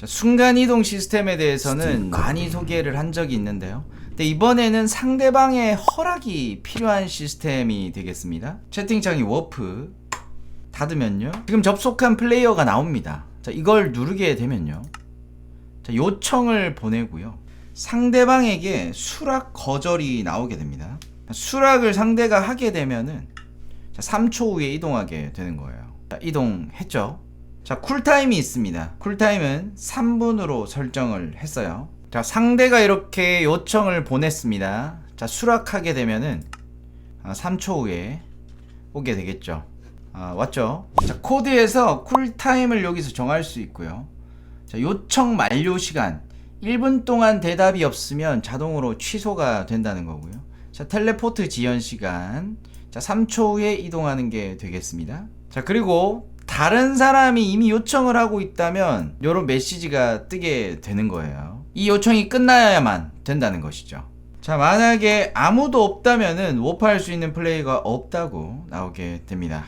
자, 순간이동 시스템에 대해서는 많이 소개를 한 적이 있는데요. 근데 이번에는 상대방의 허락이 필요한 시스템이 되겠습니다. 채팅창이 워프 닫으면요. 지금 접속한 플레이어가 나옵니다. 자, 이걸 누르게 되면요. 자, 요청을 보내고요. 상대방에게 수락 거절이 나오게 됩니다. 수락을 상대가 하게 되면은 자, 3초 후에 이동하게 되는 거예요. 자, 이동했죠. 자, 쿨타임이 있습니다. 쿨타임은 3분으로 설정을 했어요. 자, 상대가 이렇게 요청을 보냈습니다. 자, 수락하게 되면은 아, 3초 후에 오게 되겠죠. 아, 왔죠? 자, 코드에서 쿨타임을 여기서 정할 수 있고요. 자, 요청 만료 시간 1분 동안 대답이 없으면 자동으로 취소가 된다는 거고요. 자, 텔레포트 지연 시간 자, 3초 후에 이동하는 게 되겠습니다. 자, 그리고 다른 사람이 이미 요청을 하고 있다면 이런 메시지가 뜨게 되는 거예요. 이 요청이 끝나야만 된다는 것이죠. 자, 만약에 아무도 없다면은 워프할 수 있는 플레이가 없다고 나오게 됩니다.